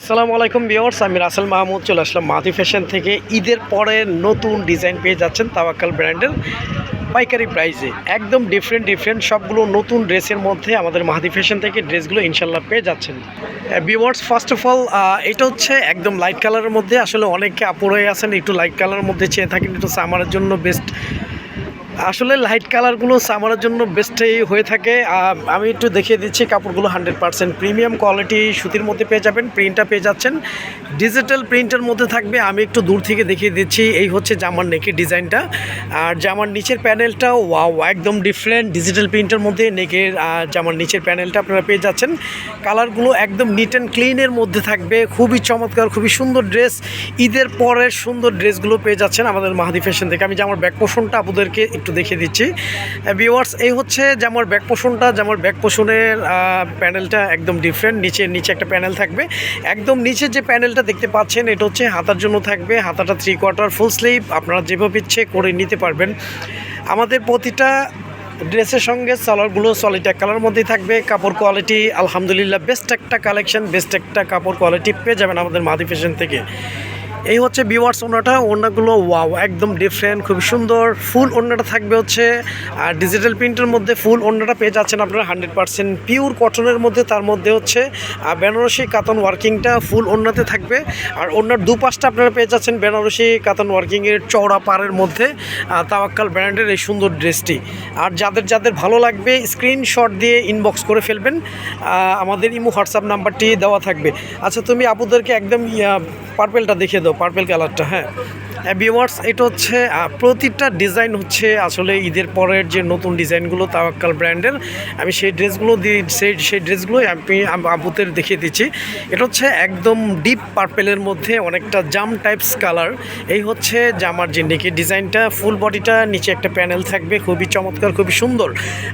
আসসালামু আলাইকুম বিয়ার্স আমি রাসেল মাহমুদ, চলে আসলাম মাদি ফ্যাশন থেকে। ঈদের পরে নতুন ডিজাইন পেয়ে যাচ্ছেন তাওয়াক্কাল ব্র্যান্ডের পাইকারি প্রাইসে। একদম ডিফারেন্ট ডিফারেন্ট সবগুলো নতুন ড্রেসের মধ্যে আমাদের মাহাদি ফ্যাশন থেকে ড্রেসগুলো ইনশাল্লাহ পেয়ে যাচ্ছেন। বিওয়ার্স ফার্স্ট অফ অল এটা হচ্ছে একদম লাইট কালারের মধ্যে। আসলে অনেকে আপুরে আছেন, একটু লাইট কালারের মধ্যে চেয়ে থাকেন, একটু সামারের জন্য বেস্ট আসলে লাইট কালারগুলো সামারের জন্য বেস্টই হয়ে থাকে। আমি একটু দেখিয়ে দিচ্ছি কাপড়গুলো হান্ড্রেড পার্সেন্ট প্রিমিয়াম কোয়ালিটি সুতির মধ্যে পেয়ে যাবেন প্রিন্টটা পেয়ে যাচ্ছেন। ডিজিটাল প্রিন্টের মধ্যে থাকবে, আমি একটু দূর থেকে দেখিয়ে দিচ্ছি, এই হচ্ছে জামার নেকের ডিজাইনটা। আর জামার নিচের প্যানেলটা ওয়াও একদম ডিফারেন্ট ডিজিটাল প্রিন্টের মধ্যে নেকের জামার নিচের প্যানেলটা আপনারা পেয়ে যাচ্ছেন। কালারগুলো একদম নিট অ্যান্ড ক্লিনের মধ্যে থাকবে, খুবই চমৎকার, খুবই সুন্দর ড্রেস ঈদের পরের সুন্দর ড্রেসগুলো পেয়ে যাচ্ছেন আমাদের মাহাদি ফ্যাশন থেকে। আমি জামার ব্যাক পোষণটা আপনাদেরকে একটু দেখিয়ে দিচ্ছি। ভিওয়ার্স এই হচ্ছে জামার ব্যাক পোষণটা জামার ব্যাক পোষণের প্যানেলটা একদম ডিফারেন্ট নিচে নিচে একটা প্যানেল থাকবে। একদম নিচে যে প্যানেলটা দেখতে পাচ্ছেন, এটা হচ্ছে হাতার জন্য থাকবে। হাতাটা থ্রি কোয়ার্টার ফুল স্লিভ আপনারা যেভাবে ইচ্ছে করে নিতে পারবেন। আমাদের প্রতিটা ড্রেসের সঙ্গে সালোয়ারগুলো সলিড এক কালার মধ্যেই থাকবে। কাপড় কোয়ালিটি আলহামদুলিল্লাহ বেস্ট একটা কালেকশন বেস্ট একটা কাপড় কোয়ালিটি পেয়ে যাবেন আমাদের মাদি ফ্যাশন থেকে। এই হচ্ছে বিওয়ার্স ওনাটা ওনাগুলো ওয়াও একদম ডিফারেন্ট খুব সুন্দর। ফুল ওনাটা থাকবে হচ্ছে, আর ডিজিটাল প্রিন্টের মধ্যে ফুল ওনাটা পেয়ে যাচ্ছেন আপনারা হান্ড্রেড পার্সেন্ট পিওর কটনের মধ্যে, তার মধ্যে হচ্ছে বেনারসি কাতন ওয়ার্কিংটা ফুল ওনাতে থাকবে। আর ওনার দুপাশটা আপনারা পেয়ে যাচ্ছেন বেনারসি কাতন ওয়ার্কিংয়ের চওড়া পাড়ের মধ্যে তাওয়াক্কাল ব্র্যান্ডের এই সুন্দর ড্রেসটি আর যাদের যাদের ভালো লাগবে স্ক্রিনশট দিয়ে ইনবক্স করে ফেলবেন আমাদের ইমো হোয়াটসঅ্যাপ নাম্বারটি দেওয়া থাকবে। আচ্ছা তুমি আপুদেরকে একদম পার্পেলটা দেখিয়ে দাও। পার্পেল কালারটা হ্যাঁ বিওয়ার্স এটা হচ্ছে প্রতিটা ডিজাইন হচ্ছে আসলে ঈদের পরের যে নতুন ডিজাইনগুলো তাওয়াক্কাল ব্র্যান্ডের, আমি সেই ড্রেসগুলো দিয়ে, সেই সেই ড্রেসগুলোই আমি আপুদের দেখিয়ে দিচ্ছি। এটা হচ্ছে একদম ডিপ পার্পেলের মধ্যে অনেকটা জাম টাইপস কালার এই হচ্ছে জামার যে নেকি ডিজাইনটা ফুল বডিটা নিচে একটা প্যানেল থাকবে, খুবই চমৎকার, খুবই সুন্দর।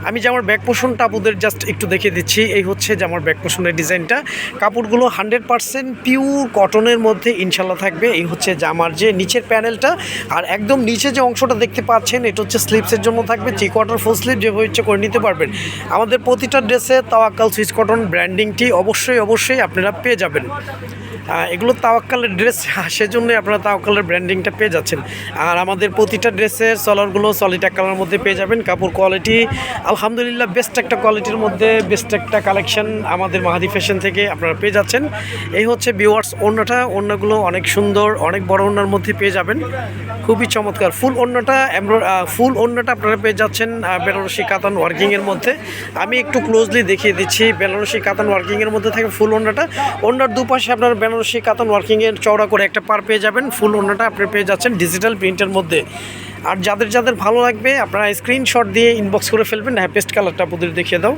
আমি জামার ব্যাক পোষণটা আপুদের জাস্ট একটু দেখিয়ে দিচ্ছি, এই হচ্ছে জামার ব্যাক পোষণের ডিজাইনটা। কাপড়গুলো হান্ড্রেড পার্সেন্ট পিওর কটনের মধ্যে ইনশাল্লাহ থাকবে। এই হচ্ছে জামার যে নিচের প্যানেলটা। আর একদম নিচে যে অংশটা দেখতে পাচ্ছেন, এটা হচ্ছে স্লিপসের জন্য থাকবে। থ্রি কোয়ার্টার ফুল স্লিপ যেভাবে ইচ্ছে করে নিতে পারবেন। আমাদের প্রতিটা ড্রেসে তাওয়াক্কাল, সুইচ কটন ব্র্যান্ডিংটি অবশ্যই অবশ্যই আপনারা পেয়ে যাবেন। এগুলো তাওয়াক্কালের ড্রেস সেজন্যই আপনারা তাওয়াক্কালের ব্র্যান্ডিংটা পেয়ে যাচ্ছেন। আর আমাদের প্রতিটা ড্রেসের সলারগুলো সলিড কালার মধ্যে পেয়ে যাবেন, কাপড় কোয়ালিটি আলহামদুলিল্লাহ বেস্ট একটা কোয়ালিটির মধ্যে বেস্ট একটা কালেকশন আমাদের মাহাদি ফ্যাশন থেকে আপনারা পেয়ে যাচ্ছেন। এই হচ্ছে বিওয়ার্স ওড়নাটা অন্যগুলো অনেক সুন্দর, অনেক বড় ওড়নার মধ্যে পেয়ে যাবেন। খুবই চমৎকার। ফুল এমব্রয় ফুল ওড়নাটা আপনারা পেয়ে যাচ্ছেন বেনারসি কাতান ওয়ার্কিংয়ের মধ্যে। আমি একটু ক্লোজলি দেখিয়ে দিচ্ছি, বেনারসি কাতান ওয়ার্কিংয়ের মধ্যে থাকে ফুল ওড়নাটা ওড়নার দুপাশে আপনার বেনারসি কাতান ওয়ার্কিংয়ের চওড়া করে একটা পার পেয়ে যাবেন। ফুল ওড়নাটা আপনি পেয়ে যাচ্ছেন ডিজিটাল প্রিন্টের মধ্যে। আর যাদের যাদের ভালো লাগবে, আপনারা স্ক্রিনশট দিয়ে ইনবক্স করে ফেলবেন হ্যাঁ পেস্ট কালারটা আপনাদের দেখিয়ে দাও।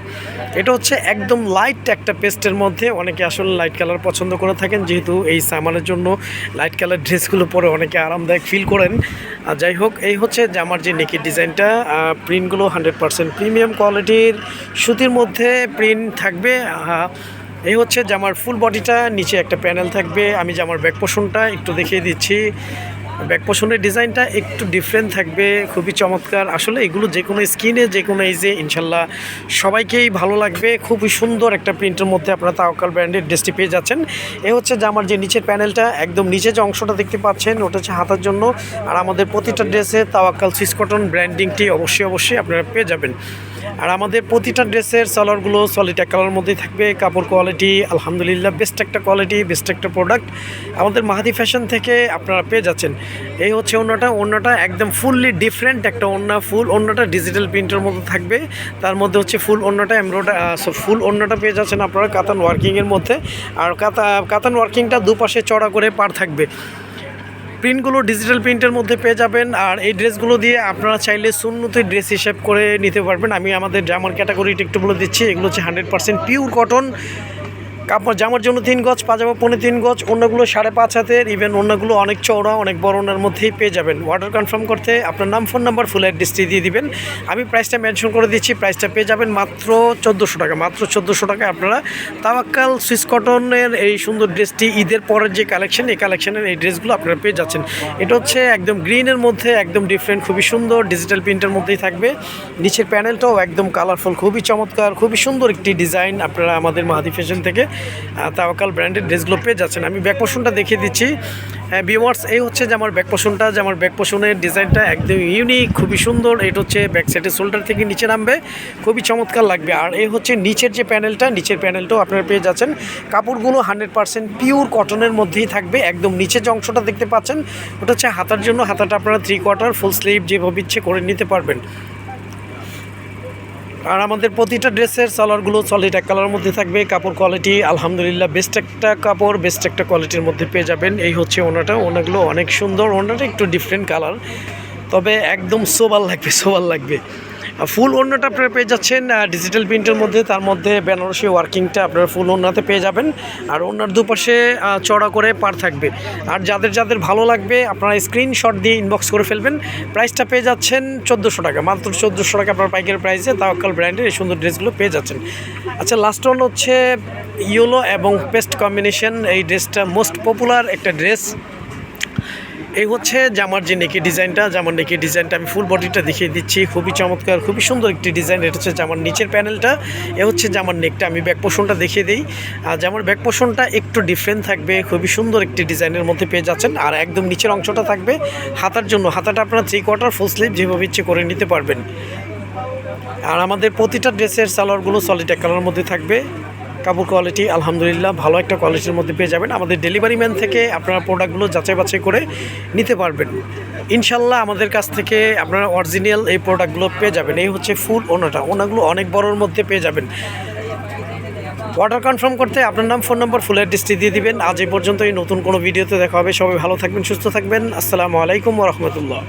এটা হচ্ছে একদম লাইট একটা পেস্টের মধ্যে। অনেকে আসলে লাইট কালার পছন্দ করে থাকেন, যেহেতু এই সামানের জন্য লাইট কালার ড্রেসগুলো পরে অনেকে আরামদায়ক ফিল করেন। আর যাই হোক, এই হচ্ছে জামার যে নেকি ডিজাইনটা। প্রিন্টগুলো হান্ড্রেড পার্সেন্ট প্রিমিয়াম কোয়ালিটির সুতির মধ্যে প্রিন্ট থাকবে এই হচ্ছে জামার ফুল বডিটা নিচে একটা প্যানেল থাকবে, আমি জামার ব্যাক পোষণটা একটু দেখিয়ে দিচ্ছি। ব্যাক পোষণের ডিজাইনটা একটু ডিফারেন্ট থাকবে, খুবই চমৎকার। আসলে এগুলো যে কোনো স্কিনে যে কোনো যে ইনশাল্লাহ সবাইকেই ভালো লাগবে। খুবই সুন্দর একটা প্রিন্টের মধ্যে আপনারা তাওকাল ব্র্যান্ডের ড্রেসটি পেয়ে যাচ্ছেন। এ হচ্ছে জামার যে নিচের প্যানেলটা একদম নিচে যে অংশটা দেখতে পাচ্ছেন, ওটা হচ্ছে হাতার জন্য। আর আমাদের প্রতিটা ড্রেসে তাওয়াক্কাল সুইস কটন ব্র্যান্ডিংটি অবশ্যই অবশ্যই আপনারা পেয়ে যাবেন। আর আমাদের প্রতিটা ড্রেসের সালোয়ারগুলো সলিড এক কালার মধ্যেই থাকবে। কাপড় কোয়ালিটি আলহামদুলিল্লাহ বেস্ট একটা কোয়ালিটি বেস্ট একটা প্রোডাক্ট আমাদের মাহাদি ফ্যাশন থেকে আপনারা পেয়ে যাচ্ছেন। এই হচ্ছে অন্যটা। অন্যটা একদম ফুললি ডিফারেন্ট একটা অন্য ফুল। অন্যটা ডিজিটাল প্রিন্টের মধ্যে থাকবে। তার মধ্যে হচ্ছে ফুল অন্যটা, এমব্রয়ডারি ফুল অন্যটা পেয়ে যাচ্ছেন আপনারা কাতান ওয়ার্কিংয়ের মধ্যে। আর কাতা, কাতান ওয়ার্কিংটা দুপাশে চড়া করে পার থাকবে। প্রিন্টগুলো ডিজিটাল প্রিন্টের মধ্যে পেয়ে যাবেন। আর এই ড্রেসগুলো দিয়ে আপনারা চাইলে সুন্নতি ড্রেস হিসেব করে নিতে পারবেন। আমি আমাদের ড্রামার ক্যাটাগরিটা একটু বলে দিচ্ছি। এগুলো হচ্ছে হান্ড্রেড পার্সেন্ট পিওর কটন কাপড় জামার জন্য তিন গজ, পাজামা পনে তিন গজ, অন্যগুলো সাড়ে পাঁচ হাতের ইভেন অন্যগুলো অনেক চওড়া, অনেক বড় মধ্যেই পেয়ে যাবেন। অর্ডার কনফার্ম করতে আপনার নাম ফোন নাম্বার ফুল অ্যাড্রেসটি দিয়ে দিবেন। আমি প্রাইসটা মেনশন করে দিচ্ছি প্রাইসটা পেয়ে যাবেন মাত্র চোদ্দোশো টাকা, মাত্র চোদ্দোশো টাকায় আপনারা তাওয়াক্কাল সুইস কটনের এই সুন্দর ড্রেসটি ঈদের পরের যে কালেকশন এই কালেকশনের এই ড্রেসগুলো আপনারা পেয়ে যাচ্ছেন। এটা হচ্ছে একদম গ্রিনের মধ্যে, একদম ডিফারেন্ট খুবই সুন্দর ডিজিটাল প্রিন্টের মধ্যেই থাকবে। নিচের প্যানেলটাও একদম কালারফুল খুবই চমৎকার, খুবই সুন্দর একটি ডিজাইন আপনারা আমাদের মাহাদি ফ্যাশন থেকে তাওয়াকাল ব্র্যান্ডের ড্রেসগুলো পেয়ে যাচ্ছেন। আমি ব্যাক দেখিয়ে দিচ্ছি। বিওয়ার্স এই হচ্ছে যে আমার ব্যাক পোষণটা যে আমার ব্যাক পোষণের ডিজাইনটা একদম ইউনিক খুবই সুন্দর। এটা হচ্ছে ব্যাক সাইডের শোল্ডার থেকে নিচে নামবে। খুবই চমৎকার লাগবে। আর এই হচ্ছে নিচের যে প্যানেলটা নিচের প্যানেলটাও আপনারা পেয়ে যাচ্ছেন। কাপড়গুলো হান্ড্রেড পার্সেন্ট পিওর কটনের মধ্যেই থাকবে। একদম নিচের যে অংশটা দেখতে পাচ্ছেন, ওটা হচ্ছে হাতার জন্য। হাতাটা আপনারা থ্রি কোয়ার্টার ফুল স্লিভ যেভাবে ইচ্ছে করে নিতে পারবেন। আর আমাদের প্রতিটা ড্রেসের সালোয়ারগুলো সলিড এক কালারের মধ্যে থাকবে। কাপড় কোয়ালিটি আলহামদুলিল্লাহ বেস্ট একটা কাপড় বেস্ট একটা কোয়ালিটির মধ্যে পেয়ে যাবেন। এই হচ্ছে ওনাটা। ওনাগুলো অনেক সুন্দর, ওনাটা একটু ডিফারেন্ট কালার তবে একদম সোবাল লাগবে সোবাল লাগবে। ফুল ওড়নাটা আপনারা পেয়ে যাচ্ছেন ডিজিটাল প্রিন্টের মধ্যে, তার মধ্যে বেনারসি ওয়ার্কিংটা আপনারা ফুল ওড়নাতে পেয়ে যাবেন। আর ওড়নার দুপাশে চড়া করে পার থাকবে। আর যাদের যাদের ভালো লাগবে, আপনারা স্ক্রিনশট দিয়ে ইনবক্স করে ফেলবেন। প্রাইসটা পেয়ে যাচ্ছেন চোদ্দোশো টাকা। মাত্র চোদ্দোশো টাকা আপনার পাইকারি প্রাইসে তাওয়াক্কাল ব্র্যান্ডের এই সুন্দর ড্রেসগুলো পেয়ে যাচ্ছেন। আচ্ছা লাস্ট ওয়ান হচ্ছে ইয়েলো এবং পেস্ট কম্বিনেশন এই ড্রেসটা মোস্ট পপুলার একটা ড্রেস এই হচ্ছে জামার যে নেকি ডিজাইনটা, জামার নেকি ডিজাইনটা আমি ফুল বডিটা দেখিয়ে দিচ্ছি। খুবই চমৎকার, খুবই সুন্দর একটি ডিজাইন। এটা হচ্ছে জামার নিচের প্যানেলটা এ হচ্ছে জামার নেকটা আমি ব্যাক পোষণটা দেখিয়ে দিই। আর জামার ব্যাক পোষণটা একটু ডিফারেন্ট থাকবে। খুবই সুন্দর একটি ডিজাইনের মধ্যে পেয়ে যাচ্ছেন। আর একদম নিচের অংশটা থাকবে হাতার জন্য। হাতাটা আপনার থ্রি কোয়ার্টার ফুল স্লিভ যেভাবে ইচ্ছে করে নিতে পারবেন। আর আমাদের প্রতিটা ড্রেসের সালোয়ারগুলো সলিড এক কালারের মধ্যে থাকবে। কাপড় কোয়ালিটি আলহামদুলিল্লাহ, ভালো একটা কোয়ালিটির মধ্যে পেয়ে যাবেন। আমাদের ডেলিভারি ম্যান থেকে আপনারা প্রোডাক্টগুলো যাচাই বাছাই করে নিতে পারবেন। ইনশাল্লাহ আমাদের কাছ থেকে আপনারা অরিজিনাল এই প্রোডাক্টগুলো পেয়ে যাবেন। এই হচ্ছে ফুল ওনাটা। ওনাগুলো অনেক বড়োর মধ্যে পেয়ে যাবেন। অর্ডার কনফার্ম করতে আপনার নাম ফোন নম্বর ফুল অ্যাড্রেসটি দিয়ে দিবেন। আজ এই পর্যন্ত এই নতুন কোনো ভিডিওতে দেখা হবে। সবাই ভালো থাকবেন, সুস্থ থাকবেন। আসসালামু আলাইকুম রহমতুল্লাহ।